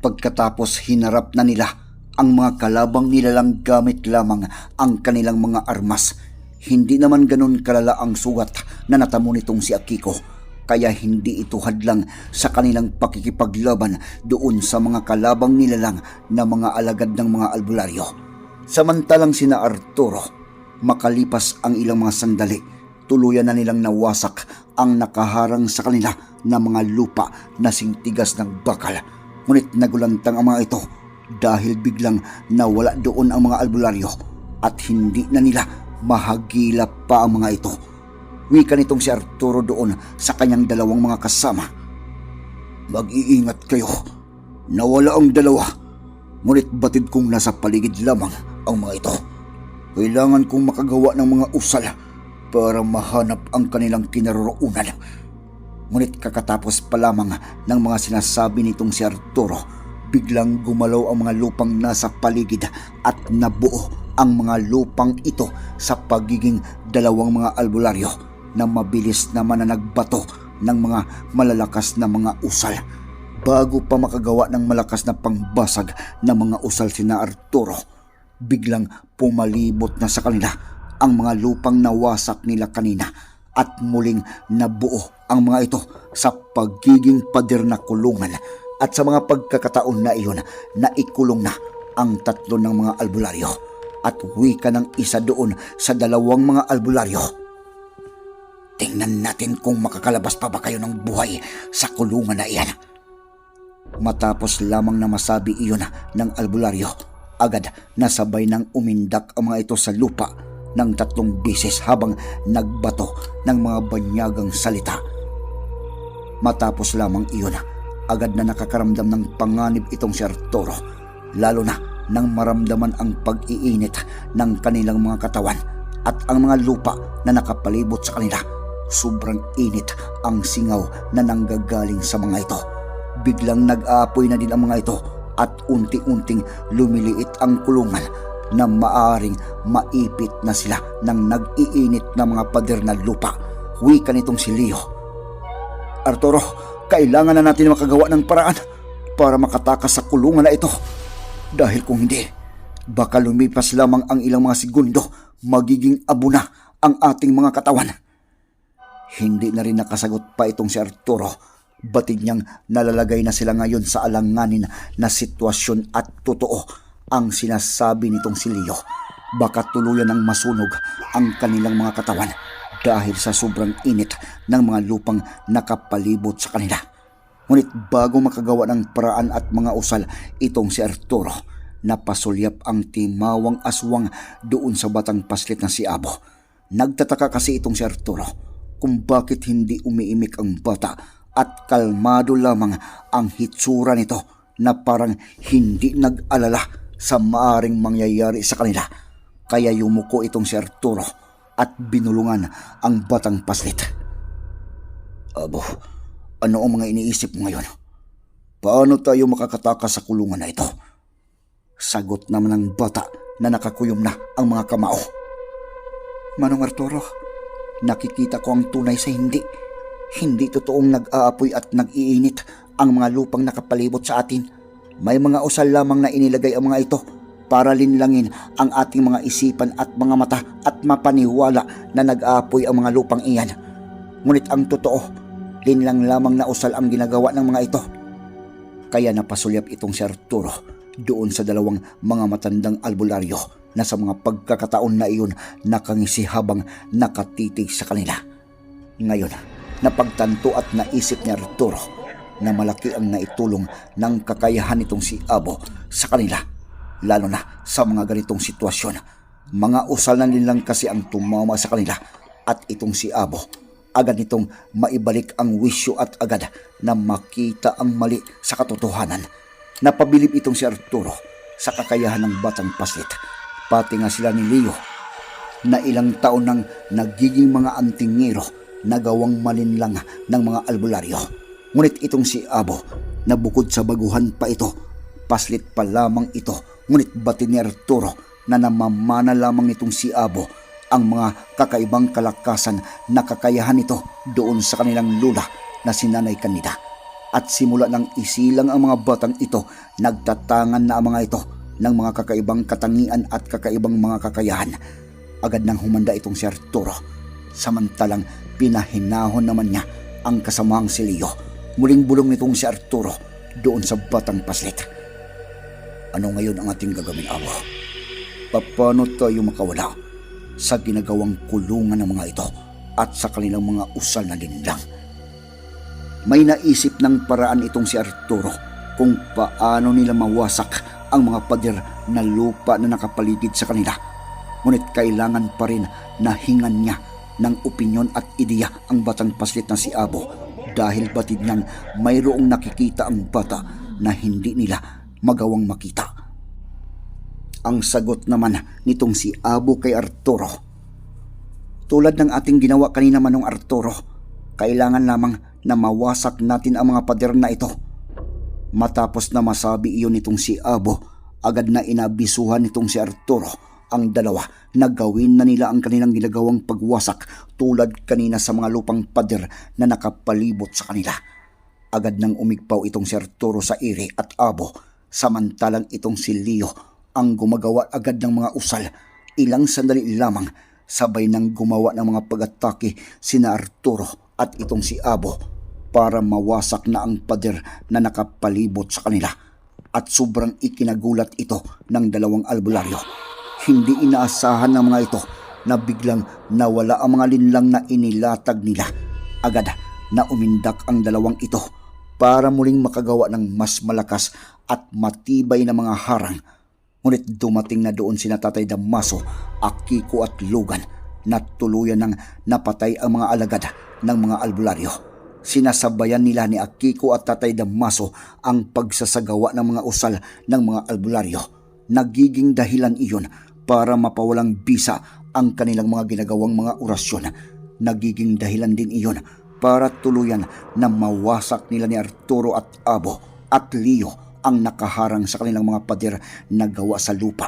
Pagkatapos hinarap na nila ang mga kalabang nilalang gamit lamang ang kanilang mga armas. Hindi naman ganun kalala ang sugat na natamo nitong si Akiko kaya hindi ito hadlang sa kanilang pakikipaglaban doon sa mga kalabang nilalang na mga alagad ng mga albularyo. Samantalang sina Arturo, makalipas ang ilang mga sandali, tuluyan na nilang nawasak ang nakaharang sa kanila na mga lupa na singtigas ng bakal. Ngunit nagulantang ang mga ito dahil biglang nawala doon ang mga albularyo at hindi na nila mahagilap pa ang mga ito. Wika nitong si Arturo doon sa kanyang dalawang mga kasama. Mag-iingat kayo. Nawala ang dalawa. Ngunit batid kong nasa paligid lamang ang mga ito. Kailangan kong makagawa ng mga usal para mahanap ang kanilang kinaroroonan. Ngunit kakatapos pa lamang ng mga sinasabi nitong si Arturo, biglang gumalaw ang mga lupang nasa paligid at nabuo ang mga lupang ito sa pagiging dalawang mga albularyo na mabilis na nagbato ng mga malalakas na mga usal. Bago pa makagawa ng malakas na pangbasag ng mga usal sina Arturo, biglang pumalibot na sa kanila ang mga lupang nawasak nila kanina at muling nabuo ang mga ito sa pagiging pader na kulungan at sa mga pagkakataon na iyon na ikulong na ang tatlo ng mga albularyo at wika ng isa doon sa dalawang mga albularyo. Tingnan natin kung makakalabas pa ba kayo ng buhay sa kulungan na iyan. Matapos lamang na masabi iyon ng albularyo, agad nasabay nang umindak ang mga ito sa lupa ng tatlong bisis habang nagbato ng mga banyagang salita. Matapos lamang iyon, agad na nakakaramdam ng panganib itong si Arturo, lalo na nang maramdaman ang pag-iinit ng kanilang mga katawan at ang mga lupa na nakapalibot sa kanila. Sobrang init ang singaw na nanggagaling sa mga ito. Biglang nag-aapoy na din ang mga ito at unti-unting lumiliit ang kulungan na maaring maipit na sila ng nag-iinit na mga pader na lupa. Wika nitong si Leo. Arturo, kailangan na natin makagawa ng paraan para makatakas sa kulungan na ito. Dahil kung hindi, baka lumipas lamang ang ilang mga segundo, magiging abo na ang ating mga katawan. Hindi na rin nakasagot pa itong si Arturo. Batid niyang nalalagay na sila ngayon sa alanganin na sitwasyon at totoo ang sinasabi nitong si Leo. Baka tuluyan ng masunog ang kanilang mga katawan dahil sa sobrang init ng mga lupang nakapalibot sa kanila. Ngunit bago makagawa ng paraan at mga usal itong si Arturo, napasulyap ang timawang aswang doon sa batang paslit na si Abo. Nagtataka kasi itong si Arturo kung bakit hindi umiimik ang bata at kalmado lamang ang hitsura nito na parang hindi nag-alala sa maaring mangyayari sa kanila. Kaya yumuko itong si Arturo at binulungan ang batang paslit. Abo, ano ang mga iniisip mo ngayon? Paano tayo makakatakas sa kulungan na ito? Sagot naman ng bata na nakakuyom na ang mga kamao. Manong Arturo, nakikita ko ang tunay sa hindi. Hindi totoong nag-aapoy at nag-iinit ang mga lupang nakapalibot sa atin. May mga usal lamang na inilagay ang mga ito para linlangin ang ating mga isipan at mga mata at mapaniwala na nag-aapoy ang mga lupang iyan. Ngunit ang totoo, linlang lamang na usal ang ginagawa ng mga ito. Kaya napasulyap itong si Arturo doon sa dalawang mga matandang albularyo na sa mga pagkakataon na iyon nakangisi habang nakatitig sa kanila. Ngayon, napagtanto at naisip ni Arturo na malaki ang naitulong ng kakayahan nitong si Abo sa kanila, lalo na sa mga ganitong sitwasyon. Mga usal na nilang kasi ang tumama sa kanila at itong si Abo agad nitong maibalik ang wisyo at agad na makita ang mali sa katotohanan. Napabilib itong si Arturo sa kakayahan ng batang paslit. Pati nga sila ni Leo na ilang taon nang nagiging mga antingero na gawang malinlang ng mga albularyo. Ngunit itong si Abo na bukod sa baguhan pa ito, paslit pa lamang ito. Ngunit batid ni Arturo na namamana lamang itong si Abo ang mga kakaibang kalakasan na kakayahan nito doon sa kanilang lula na sinanay kanida. At simula ng isilang ang mga batang ito, nagtatangan na ang mga ito ng mga kakaibang katangian at kakaibang mga kakayahan. Agad nang humanda itong si Arturo. Samantalang pinahinahon naman niya ang kasamahang si Leo. Muling bulong nitong si Arturo doon sa batang paslit. Ano ngayon ang ating gagawin, Abo? Paano tayo makawala sa ginagawang kulungan ng mga ito at sa kanilang mga usal na linlang? May naisip ng paraan itong si Arturo kung paano nila mawasak ang mga pader na lupa na nakapaligid sa kanila. Ngunit kailangan pa rin na hingan niya ng opinyon at ideya ang batang paslit na si Abo dahil batid niyang mayroong nakikita ang bata na hindi nila magawang makita. Ang sagot naman nitong si Abo kay Arturo. Tulad ng ating ginawa kanina manong Arturo, kailangan lamang na mawasak natin ang mga pader na ito. Matapos na masabi iyon nitong si Abo, agad na inabisuhan nitong si Arturo ang dalawa na gawin na nila ang kanilang ginagawang pagwasak tulad kanina sa mga lupang pader na nakapalibot sa kanila. Agad nang umigpaw itong si Arturo sa iri at abo, samantalang itong si Leo ang gumagawa agad ng mga usal. Ilang sandali lamang, sabay nang gumawa ng mga pag-atake sina Arturo at itong si Abo para mawasak na ang pader na nakapalibot sa kanila. At sobrang ikinagulat ito ng dalawang albularyo. Hindi inaasahan ng mga ito na biglang nawala ang mga linlang na inilatag nila. Agad na umindak ang dalawang ito para muling makagawa ng mas malakas at matibay na mga harang. Ngunit dumating na doon sina Tatay Damaso, Akiko at Logan na tuluyan ng napatay ang mga alagad ng mga albularyo. Sinasabayan nila ni Akiko at Tatay Damaso ang pagsasagawa ng mga usal ng mga albularyo. Nagiging dahilan iyon para mapawalang bisa ang kanilang mga ginagawang mga orasyon. Nagiging dahilan din iyon para tuluyan na mawasak nila ni Arturo at Abo at Leo ang nakaharang sa kanilang mga pader na gawa sa lupa.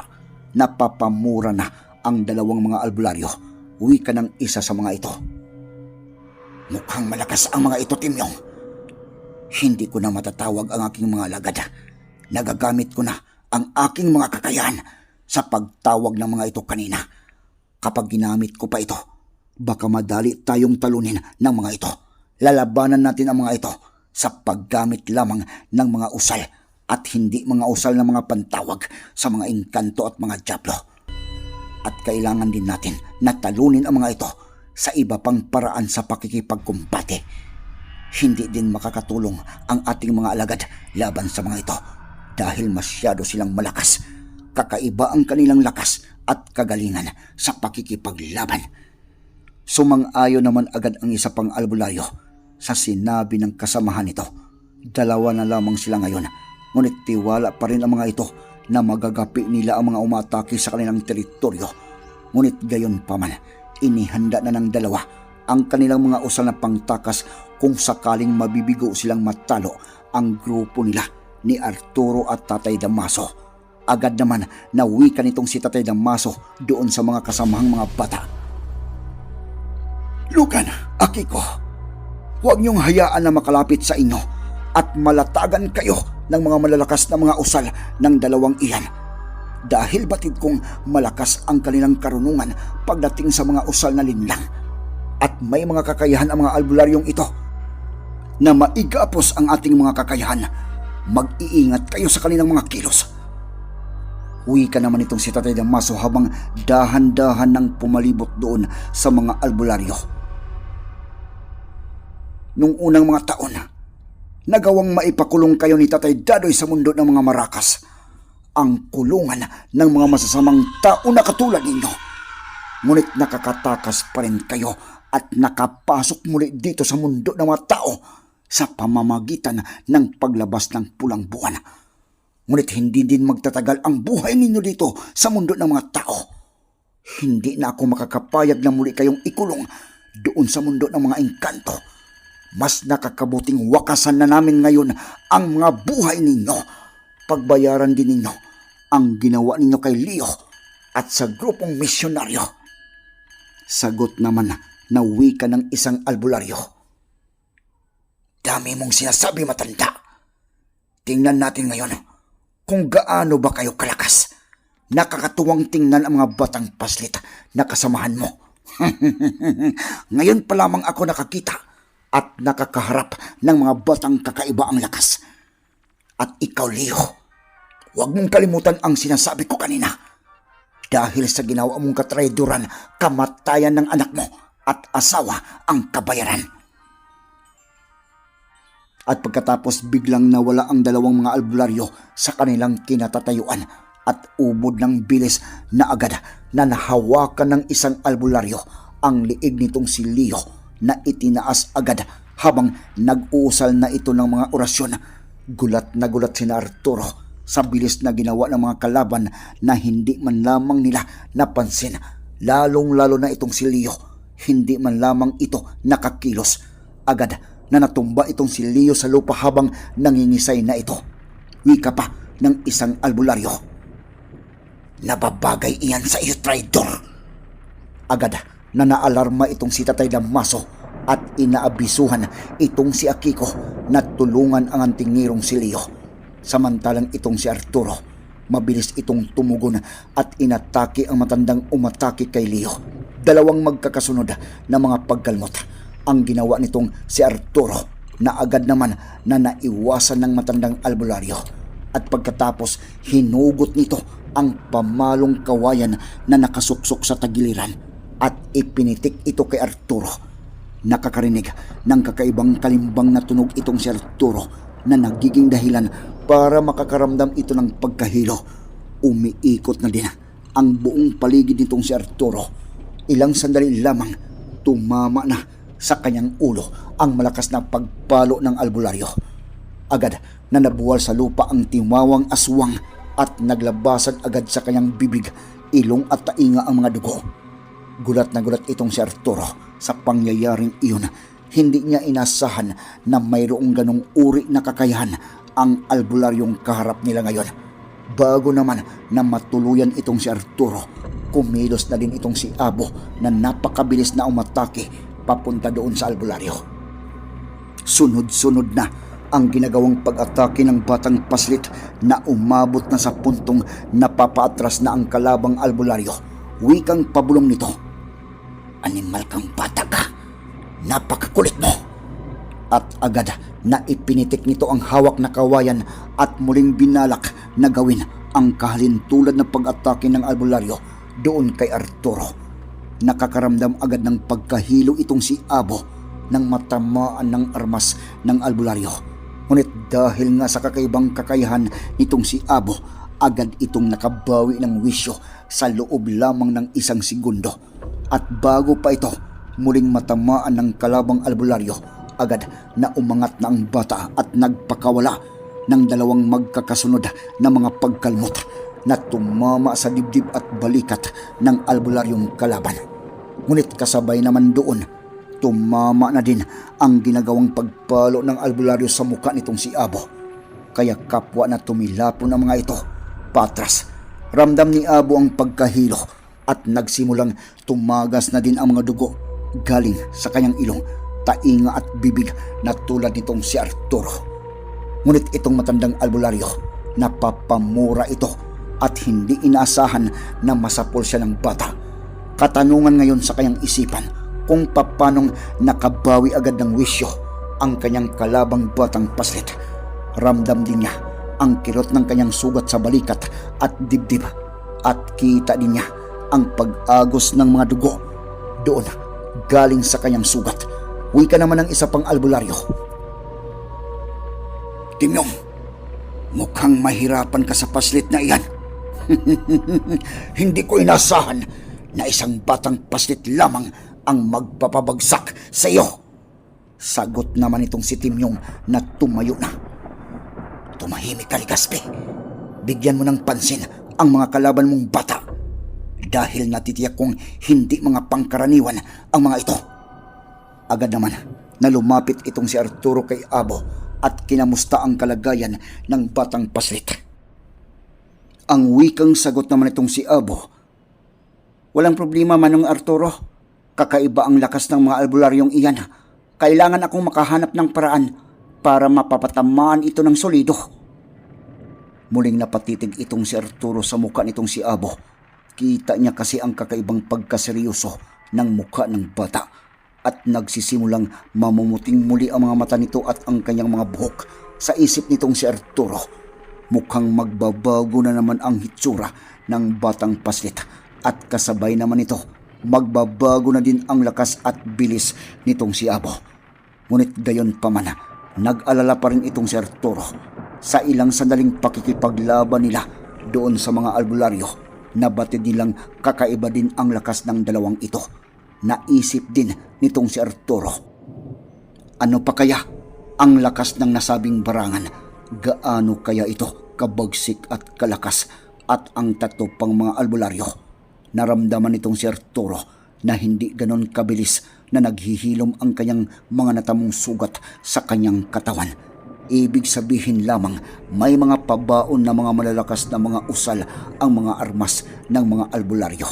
Napapamura na ang dalawang mga albularyo. Wika ng isa sa mga ito. Mukhang malakas ang mga ito, Timyong. Hindi ko na matatawag ang aking mga lagad. Nagagamit ko na ang aking mga kakayahan sa pagtawag ng mga ito kanina. Kapag ginamit ko pa ito, baka madali tayong talunin ng mga ito. Lalabanan natin ang mga ito sa paggamit lamang ng mga usal at hindi mga usal ng mga pantawag sa mga engkanto at mga diablo. At kailangan din natin na talunin ang mga ito sa iba pang paraan sa pakikipagkumpate. Hindi din makakatulong ang ating mga alagad laban sa mga ito dahil masyado silang malakas. Kakaiba ang kanilang lakas at kagalingan sa pakikipaglaban. Sumang-ayo naman agad ang isa pang albularyo sa sinabi ng kasamahan nito. Dalawa na lamang sila ngayon, ngunit tiwala pa rin ang mga ito na magagapi nila ang mga umatake sa kanilang teritoryo. Ngunit gayon pa man, inihanda na ng dalawa ang kanilang mga usal na pangtakas kung sakaling mabibigo silang matalo ang grupo nila ni Arturo at Tatay Damaso. Agad naman na wika nitong si Tatay Damaso doon sa mga kasamahang mga bata. Lugan, Akiko, huwag niyong hayaan na makalapit sa inyo at malatagan kayo ng mga malalakas na mga usal ng dalawang iyan. Dahil batid kong malakas ang kanilang karunungan pagdating sa mga usal na linlang. At may mga kakayahan ang mga albularyong ito na maigapos ang ating mga kakayahan. mag-iingat kayo sa kanilang mga kilos. Uwi ka naman itong si Tatay Damaso habang dahan-dahan nang pumalibot doon sa mga albularyo. Nung unang mga taon, nagawang maipakulong kayo ni Tatay Dadoy sa mundo ng mga marakas. Ang kulungan ng mga masasamang tao na katulad ninyo. Ngunit nakakatakas pa rin kayo at nakapasok muli dito sa mundo ng mga tao sa pamamagitan ng paglabas ng pulang buwan. Ngunit hindi din magtatagal ang buhay ninyo dito sa mundo ng mga tao. Hindi na ako makakapayag na muli kayong ikulong doon sa mundo ng mga engkanto. Mas nakakabuting wakasan na namin ngayon ang mga buhay ninyo. Pagbayaran din ninyo ang ginawa ninyo kay Leo at sa grupong misyonaryo. Sagot naman na wika ng isang albularyo. Dami mong sinasabi matanda. Tingnan natin ngayon kung gaano ba kayo kalakas. Nakakatuwang tingnan ang mga batang paslit na kasamahan mo. Ngayon pa lamang ako nakakita at nakakaharap ng mga batang kakaiba ang lakas. At ikaw, Leo, huwag mong kalimutan ang sinasabi ko kanina. Dahil sa ginawa mong katrayduran, kamatayan ng anak mo at asawa ang kabayaran. At pagkatapos biglang nawala ang dalawang mga albularyo sa kanilang kinatatayuan at ubod ng bilis na agad na nahawakan ng isang albularyo ang liig nitong si Leo na itinaas agad habang nag-uusal na ito ng mga orasyon. Gulat na gulat si Arturo sa bilis na ginawa ng mga kalaban na hindi man lamang nila napansin. Lalong-lalo na itong si Leo, hindi man lamang ito nakakilos. Agad na natumba itong si Leo sa lupa habang nangingisay na ito. Wika pa ng isang albularyo. Nababagay iyan sa iyo, traitor. Agad na naalarma itong si Tatay Damaso at inaabisuhan itong si Akiko na tulungan ang antingirong si Leo. Samantalang itong si Arturo, mabilis itong tumugon at inatake ang matandang umatake kay Leo. Dalawang magkakasunod na mga pagkalmot ang ginawa nitong si Arturo na agad naman na naiwasan ng matandang albularyo. At pagkatapos hinugot nito ang pamalong kawayan na nakasuksok sa tagiliran at ipinitik ito kay Arturo. Nakakarinig ng kakaibang kalimbang na tunog itong si Arturo na nagiging dahilan para makakaramdam ito ng pagkahilo. Umiikot na din ang buong paligid nitong si Arturo. Ilang sandali lamang tumama na sa kanyang ulo ang malakas na pagpalo ng albularyo. Agad na nabuwal sa lupa ang timawang aswang at naglabasan agad sa kanyang bibig, ilong at tainga ang mga dugo. Gulat na gulat itong si Arturo sa pangyayaring iyon. Hindi niya inasahan na mayroong ganong uri na kakayahan ang albularyong kaharap nila ngayon. Bago naman na matuluyan itong si Arturo, kumilos na din itong si Abo na napakabilis na umatake papunta doon sa albularyo. Sunod-sunod na ang ginagawang pag-atake ng batang paslit na umabot na sa puntong napapaatras na ang kalabang albularyo. Wikang pabulong nito. Animal kang bata ka. Napakakulit mo. At agad na ipinitik nito ang hawak na kawayan at muling binalak na gawin ang kahalintulad na pag-atake ng albularyo doon kay Arturo. Nakakaramdam agad ng pagkahilo itong si Abo nang matamaan ng armas ng albularyo. Ngunit dahil nga sa kakaibang kakayahan nitong si Abo, agad itong nakabawi ng wisyo sa loob lamang ng isang segundo. At bago pa ito, muling matamaan ng kalabang albularyo, agad na umangat na ang bata at nagpakawala ng dalawang magkakasunod na mga pagkalmot na tumama sa dibdib at balikat ng albularyong kalaban. Ngunit kasabay naman doon, tumama na din ang ginagawang pagpalo ng albularyo sa muka nitong si Abo. Kaya kapwa na tumilapon ang mga ito, patras. Ramdam ni Abo ang pagkahilo at nagsimulang tumagas na din ang mga dugo galing sa kanyang ilong, tainga at bibig na tulad nitong si Arturo. Ngunit itong matandang albularyo, napapamura ito at hindi inaasahan na masapol siya ng bata. Katanungan ngayon sa kanyang isipan kung papanong nakabawi agad ng wisyo ang kanyang kalabang batang paslit. Ramdam din niya ang kirot ng kanyang sugat sa balikat at dibdib at kita din niya ang pag-agos ng mga dugo doon galing sa kanyang sugat. Wika naman ng isa pang albularyo. Timyong, mukhang mahirapan ka sa paslit na iyan. Hindi ko inasahan na isang batang paslit lamang ang magpapabagsak sa iyo. Sagot naman itong si Timyong na tumayo na. Tumahimik ka, Ligaspe. Bigyan mo ng pansin ang mga kalaban mong bata dahil natitiyak kong hindi mga pangkaraniwan ang mga ito. Agad naman na lumapit itong si Arturo kay Abo at kinamusta ang kalagayan ng batang paslit. Ang wikang sagot naman itong si Abo, Walang problema manong Arturo. Kakaiba ang lakas ng mga albularyong iyan. Kailangan akong makahanap ng paraan para mapapatamaan ito ng solido. Muling napatitig itong si Arturo sa mukha nitong si Abo. Kita niya kasi ang kakaibang pagkaseryoso ng mukha ng bata at nagsisimulang mamumuting muli ang mga mata nito at ang kanyang mga buhok sa isip nitong si Arturo. Mukhang magbabago na naman ang hitsura ng batang paslit at kasabay naman ito magbabago na din ang lakas at bilis nitong si Abo. Ngunit gayon pa man, nag-alala pa rin itong si Arturo sa ilang sandaling pakikipaglaban nila doon sa mga albularyo na batid nilang kakaiba din ang lakas ng dalawang ito. Naisip din nitong si Arturo. Ano pa kaya ang lakas ng nasabing barangan? Gaano kaya ito kabagsik at kalakas at ang tatlo pang mga albularyo? Naramdaman nitong si Arturo na hindi ganon kabilis na naghihilom ang kanyang mga natamong sugat sa kanyang katawan. Ibig sabihin lamang may mga pabaon na mga malalakas na mga usal ang mga armas ng mga albularyo.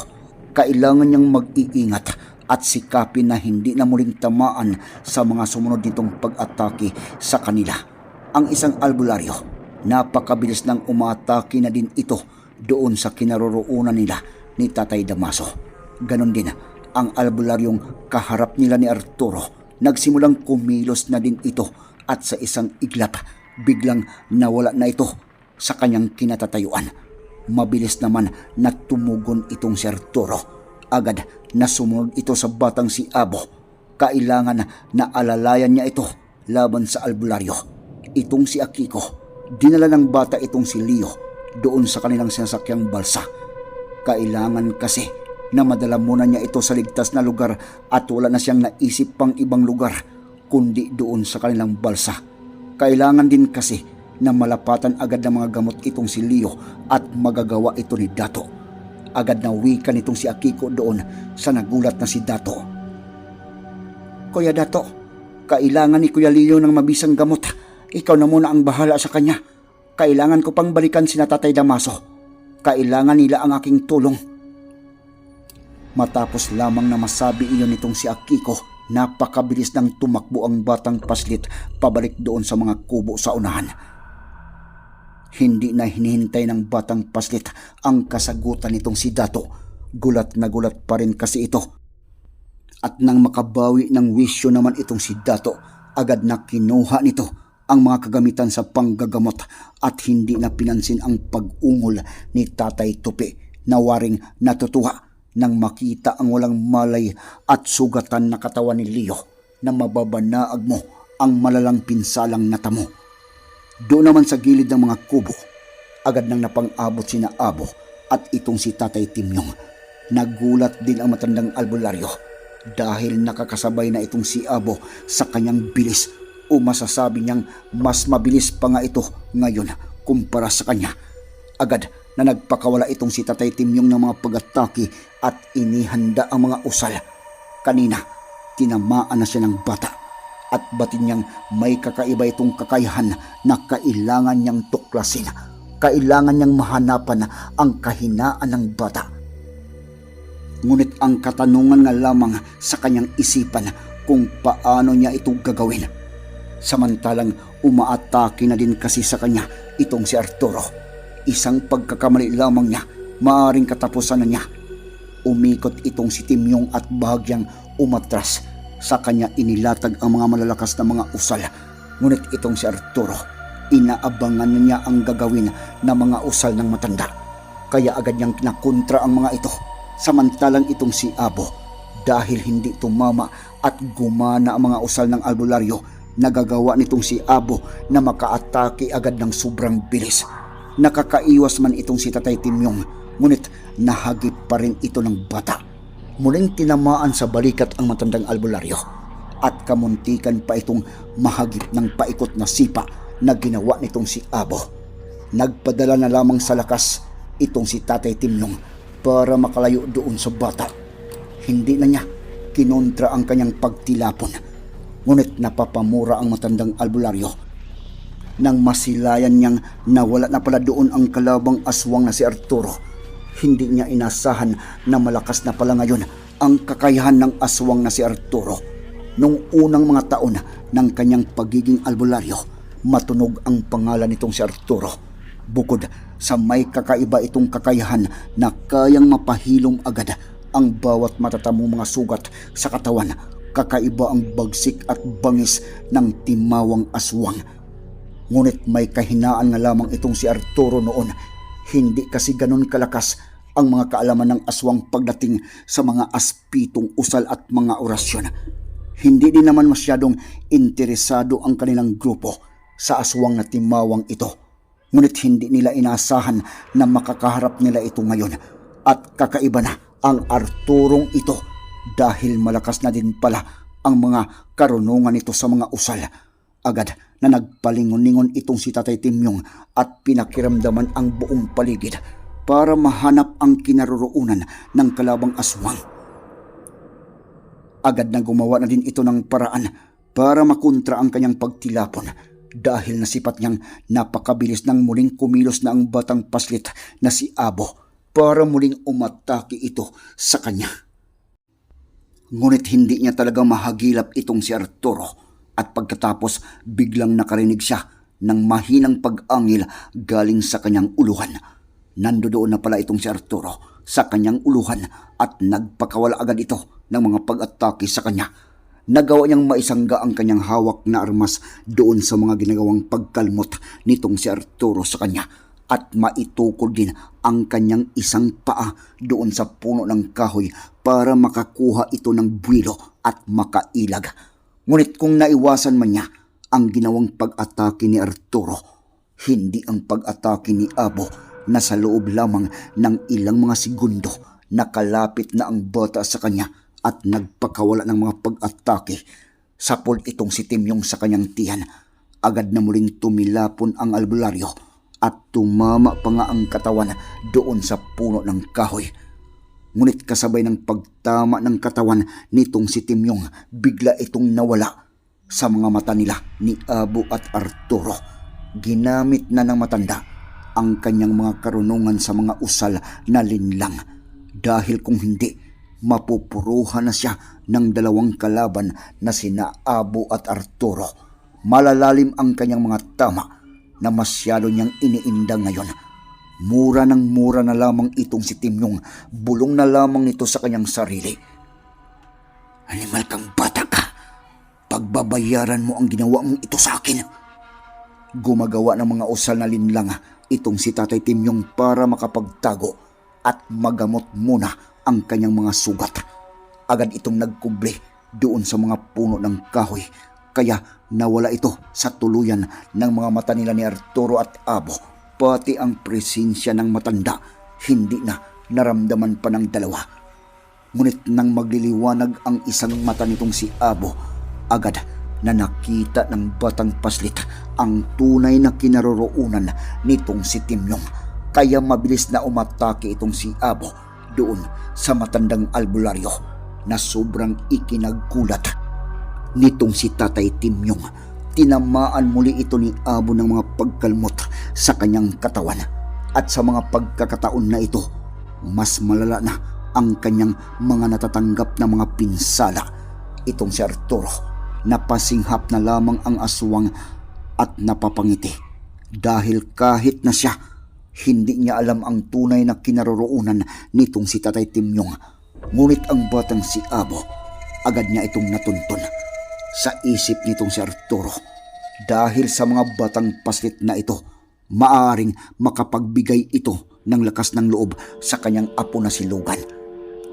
Kailangan niyang mag-iingat at sikapin na hindi na muling tamaan sa mga sumunod nitong pag-atake sa kanila. Ang isang albularyo, napakabilis ng umatake na din ito doon sa kinaroroonan nila ni Tatay Damaso. Ganon din ang albularyong kaharap nila ni Arturo. Nagsimulang kumilos na din ito at sa isang iglap biglang nawala na ito sa kanyang kinatatayuan. Mabilis naman na tumugon itong si Arturo. Agad na sumunod ito sa batang si Abo. Kailangan na alalayan niya ito laban sa albularyo. Itong si Akiko, dinala ng bata itong si Leo doon sa kanilang sinasakyang balsa kailangan kasi na madala muna niya ito sa ligtas na lugar at wala na siyang naisip pang ibang lugar kundi doon sa kanilang balsa. Kailangan din kasi na malapatan agad ng mga gamot itong si Leo at magagawa ito ni Dato. Agad na wika nitong si Akiko doon sa nagulat na si Dato. Kuya Dato, kailangan ni Kuya Leo ng mabisang gamot. Ikaw na muna ang bahala sa kanya. Kailangan ko pang balikan si Tatay Damaso. Kailangan nila ang aking tulong. Matapos lamang na masabi iyon nitong si Akiko, napakabilis nang tumakbo ang batang paslit pabalik doon sa mga kubo sa unahan. Hindi na hinihintay ng batang paslit ang kasagutan nitong si Dato. Gulat na gulat pa rin kasi ito. At nang makabawi ng wisyo naman itong si Dato, agad na kinuha nito ang mga kagamitan sa panggagamot at hindi na pinansin ang pag-ungol ni Tatay Tupi na waring natutuwa nang makita ang walang malay at sugatan na katawan ni Leo na mababanaag mo ang malalang pinsalang natamo. Doon naman sa gilid ng mga kubo, agad nang napang-abot sina Abo at itong si Tatay Timyong. Nagulat din ang matandang albularyo dahil nakakasabay na itong si Abo sa kanyang bilis o masasabi niyang mas mabilis pa nga ito ngayon kumpara sa kanya. Agad na nagpakawala itong si Tatay Timyong ng mga pag-atake at inihanda ang mga usal. Kanina, tinamaan na siya ng bata at batin niyang may kakaiba itong kakayahan na kailangan niyang tuklasin. Kailangan niyang mahanapan ang kahinaan ng bata. Ngunit ang katanungan nga lamang sa kanyang isipan kung paano niya ito gagawin Samantalang umaatake na din kasi sa kanya itong si Arturo. Isang pagkakamali lamang niya, maaring katapusan na niya. Umikot itong si Timyong at bahagyang umatras. Sa kanya inilatag ang mga malalakas na mga usal. Ngunit itong si Arturo, Inaabangan na niya ang gagawin ng mga usal ng matanda. Kaya agad niyang kinakontra ang mga ito. Samantalang itong si Abo, dahil hindi tumama at gumana ang mga usal ng albularyo, nagagawa nitong si Abo na makaatake agad ng sobrang bilis. Nakakaiwas man itong si Tatay Timyong, ngunit nahagip pa rin ito ng bata. Muling tinamaan sa balikat ang matandang albularyo at kamuntikan pa itong mahagip ng paikot na sipa na ginawa nitong si Abo. Nagpadala na lamang sa lakas itong si Tatay Timnong para makalayo doon sa bata. Hindi na niya kinontra ang kanyang pagtilapon. Ngunit napapamura ang matandang albularyo nang masilayan niyang nawala na pala doon ang kalabang aswang na si Arturo. Hindi niya inasahan na malakas na pala ngayon ang kakayahan ng aswang na si Arturo. Nung unang mga taon ng kanyang pagiging albularyo, matunog ang pangalan nitong si Arturo. Bukod sa may kakaiba itong kakayahan na kayang mapahilom agad ang bawat matatamong mga sugat sa katawan, kakaiba ang bagsik at bangis ng timawang aswang. Ngunit may kahinaan nga lamang itong si Arturo noon. Hindi kasi ganun kalakas ang mga kaalaman ng aswang pagdating sa mga aspitong usal at mga orasyon. Hindi din naman masyadong interesado ang kanilang grupo sa aswang na timawang ito. Ngunit hindi nila inasahan na makakaharap nila ito ngayon. At kakaiba na ang Arturong ito dahil malakas na din pala ang mga karunungan nito sa mga usal. Agad na nagpalingon-lingon itong si Tatay Timyong at pinakiramdaman ang buong paligid para mahanap ang kinaroroonan ng kalabang aswang. Agad na gumawa na din ito ng paraan para makontra ang kanyang pagtilapon dahil nasipat niyang napakabilis ng muling kumilos na ang batang paslit na si Abo para muling umatake ito sa kanya. Ngunit hindi niya talaga mahagilap itong si Arturo at pagkatapos biglang nakarinig siya ng mahinang pag-angil galing sa kanyang uluhan. Nandoon na pala itong si Arturo sa kanyang uluhan at nagpakawala agad ito ng mga pag-atake sa kanya. Nagawa niyang maisangga ang kanyang hawak na armas doon sa mga ginagawang pagkalmot nitong si Arturo sa kanya at maitukod din ang kanyang isang paa doon sa puno ng kahoy para makakuha ito ng buwilo at makailag. Ngunit kung naiwasan man niya ang ginawang pag-atake ni Arturo, hindi ang pag-atake ni Abo na sa loob lamang ng ilang mga segundo nakalapit na ang bata sa kanya at nagpakawala ng mga pag-atake. Sapol itong si Timyong sa kanyang tiyan. Agad na muling tumilapon ang albularyo at tumama pa nga ang katawan doon sa puno ng kahoy. Ngunit kasabay ng pagtama ng katawan nitong si Timyong, bigla itong nawala sa mga mata nila ni Abu at Arturo. Ginamit na ng matanda ang kanyang mga karunungan sa mga usal na linlang. Dahil kung hindi, mapupuruhan na siya ng dalawang kalaban na sina Abu at Arturo. Malalalim ang kanyang mga tama na masyado niyang iniinda ngayon. Mura ng mura na lamang itong si Timyong, bulong na lamang nito sa kanyang sarili. Animal kang bata ka, pagbabayaran mo ang ginawa mong ito sa akin. Gumagawa ng mga usal na linlang itong si Tatay Timyong para makapagtago at magamot muna ang kanyang mga sugat. Agad itong nagkubli doon sa mga puno ng kahoy kaya nawala ito sa tuluyan ng mga mata nila ni Arturo at Abo pati ang presensya ng matanda hindi na naramdaman pa ng dalawa. Ngunit nang magliliwanag ang isang mata nitong si Abo, agad na nakita ng batang paslit ang tunay na kinaroroonan nitong si Timyong. Kaya mabilis na umatake itong si Abo doon sa matandang albularyo na sobrang ikinagkulat nitong si Tatay Timyong. Tinamaan muli ito ni Abo ng mga pagkalmot sa kanyang katawan at sa mga pagkakataon na ito, mas malala na ang kanyang mga natatanggap na mga pinsala. Itong si Arturo, napasinghap na lamang ang aswang at napapangiti dahil kahit na siya, hindi niya alam ang tunay na kinaroroonan nitong si Tatay Timyong. Ngunit ang batang si Abo, agad niya itong natuntun sa isip nitong si Arturo. dahil sa mga batang paslit na ito, maaring makapagbigay ito ng lakas ng loob sa kanyang apo na si Logan.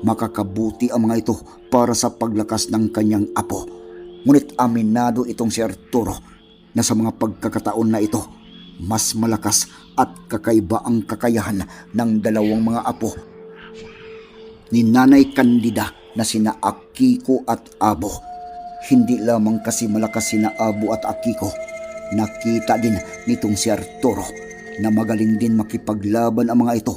Makakabuti ang mga ito para sa paglakas ng kanyang apo. Ngunit aminado itong si Arturo na sa mga pagkakataon na ito, mas malakas at kakaiba ang kakayahan ng dalawang mga apo ni Nanay Candida na sina Akiko at Abo. Hindi lamang kasi malakas sina Abo at Akiko, nakita din nitong si Arturo na magaling din makipaglaban ang mga ito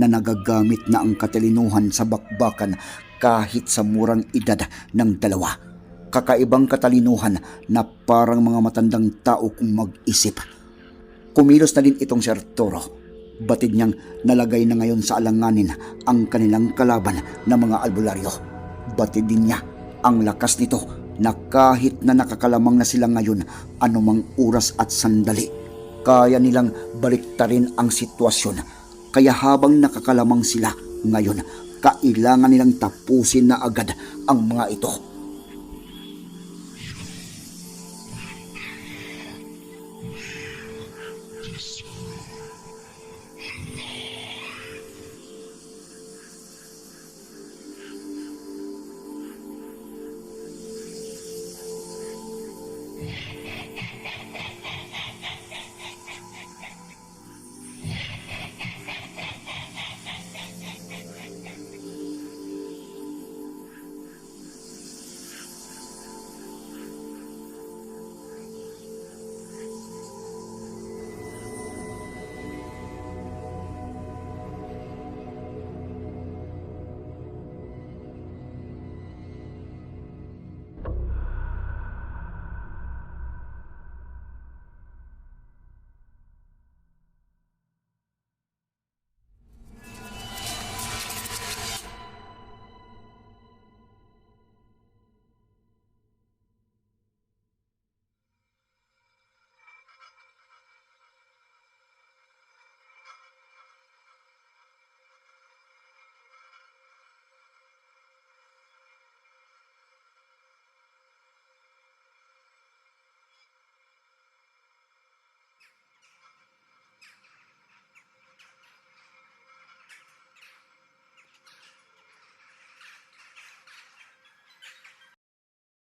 na nagagamit na ang katalinuhan sa bakbakan kahit sa murang edad ng dalawa. Kakaibang katalinuhan na parang mga matandang tao kung mag-isip. Kumilos na din itong si Arturo. Batid niyang nalagay na ngayon sa alanganin ang kanilang kalaban na mga albularyo. Batid din niya ang lakas nito na kahit na nakakalamang na sila ngayon anumang oras at sandali, kaya nilang baliktarin ang sitwasyon. Kaya habang nakakalamang sila ngayon, kailangan nilang tapusin na agad ang mga ito